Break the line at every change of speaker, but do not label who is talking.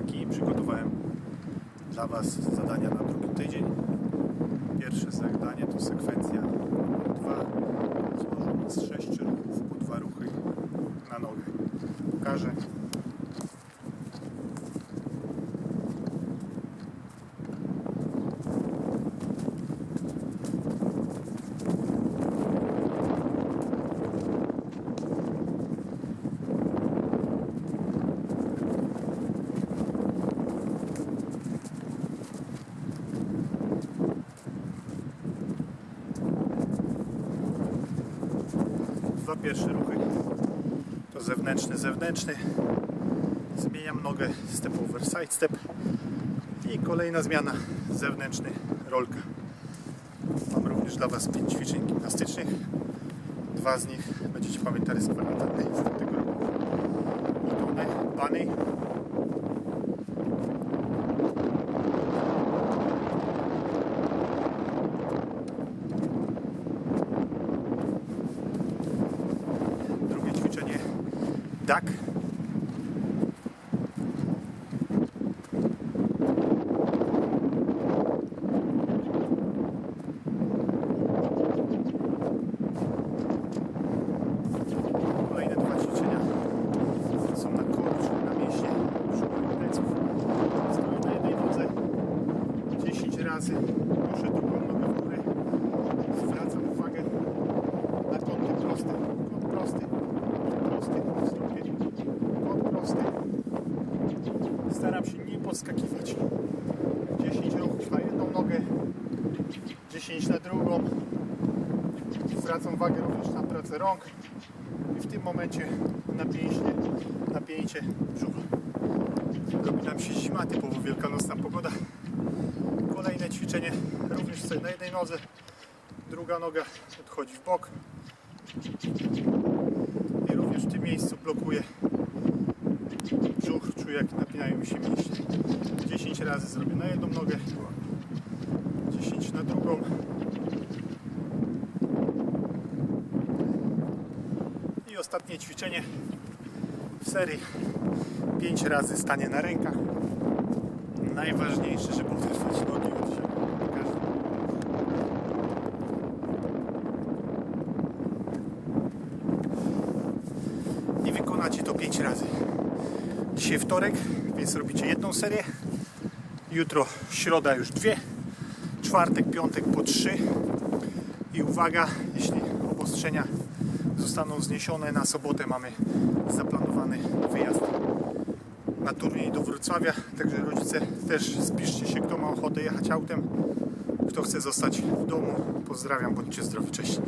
dzieciaki. Przygotowałem dla Was zadania na drugi tydzień. Pierwsze zadanie to sekwencja numer dwa, złożona z sześciu ruchów po dwa ruchy na nogę. Pokażę. Dwa pierwsze ruchy to zewnętrzny, zewnętrzny. Zmieniam nogę step over side step i kolejna zmiana zewnętrzny rolka. Mam również dla Was pięć ćwiczeń gimnastycznych. Dwa z nich będziecie pamiętali z kwarantanny z tego roku. Idone, bunny. Drugie ćwiczenie duck. Kolejne dwa ćwiczenia są na korczu, na mięśnie brzucha i pleców. Stoję na jednej nodze 10 razy. Muszę drugą nogę w górę. Zwracam uwagę na kąty proste. Kąt prosty. Zrobię kąt prosty. Staram się nie podskakiwać. 10 ruchów na jedną nogę. 10 na drugą. Zwracam uwagę również na pracę rąk i w tym momencie napięcie, napięcie brzucha. Robi nam się zima, typowo wielkanocna pogoda. Kolejne ćwiczenie również sobie na jednej nodze. Druga noga odchodzi w bok. I również w tym miejscu blokuję brzuch. Czuję jak napinają mi się mięśnie. 10 razy zrobię na jedną nogę. 10 na drugą. I ostatnie ćwiczenie w serii 5 razy stanie na rękach. Najważniejsze, żeby oderwać nogi od. Pokażę. I wykonacie to 5 razy. Dzisiaj wtorek, więc robicie jedną serię. Jutro środa już dwie. Czwartek, piątek po trzy. I uwaga, jeśli obostrzenia zostaną zniesione, na sobotę mamy zaplanowany wyjazd na turniej do Wrocławia. Także rodzice też spiszcie się, kto ma ochotę jechać autem, kto chce zostać w domu. Pozdrawiam, bądźcie zdrowi, cześć.